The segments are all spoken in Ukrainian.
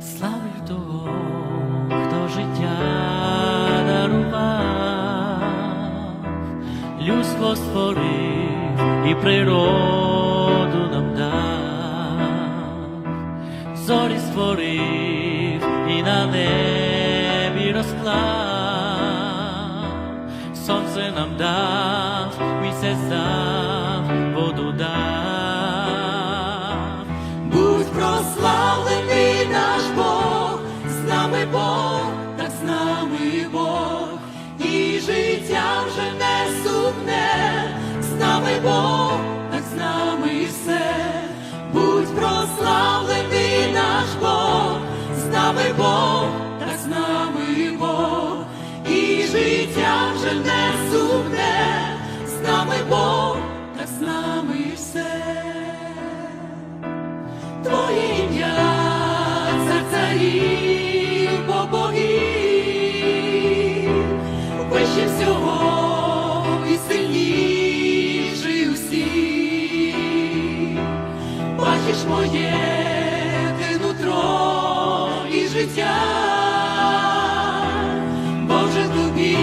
славлю того, хто життя дарував, людство створив і природу нам дав, зорі створив і на небі розклав, сонце нам дав, місяць дав. Бог, так з нами все. Будь прославлений наш Бог, з нами Бог, так з нами Бог, і життя вже не з нами Бог, так з нами все. Твоє ім'я це царів Бачиш моє ти нутро і життя, Боже тобі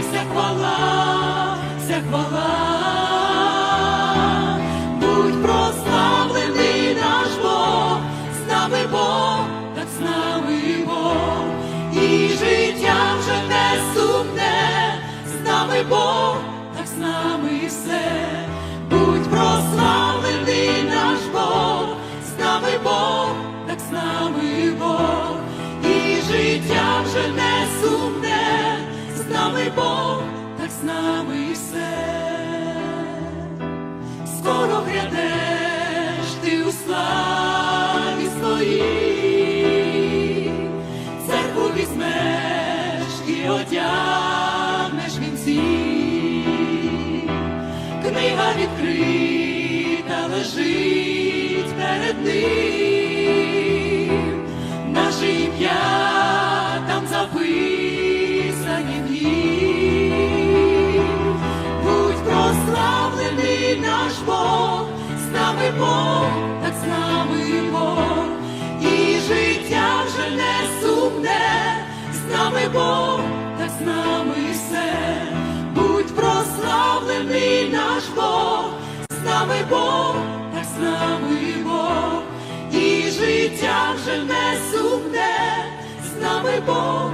вся хвала, вся хвала. Будь прославлений наш Бог, з нами Бог, так з нами Бог, і життя вже не з нами Бог, так з нами все. З Бог, так з нами все. Скоро грядеш ти у славі своїй, церкву візьмеш і одягнеш вінці, книга відкрита лежить нами Бог, так з нами Бог, і життя вже не сумне, з нами Бог, так з нами все. Будь прославлений наш Бог, з нами Бог, так з нами Бог, і життя вже не сумне, з нами Бог,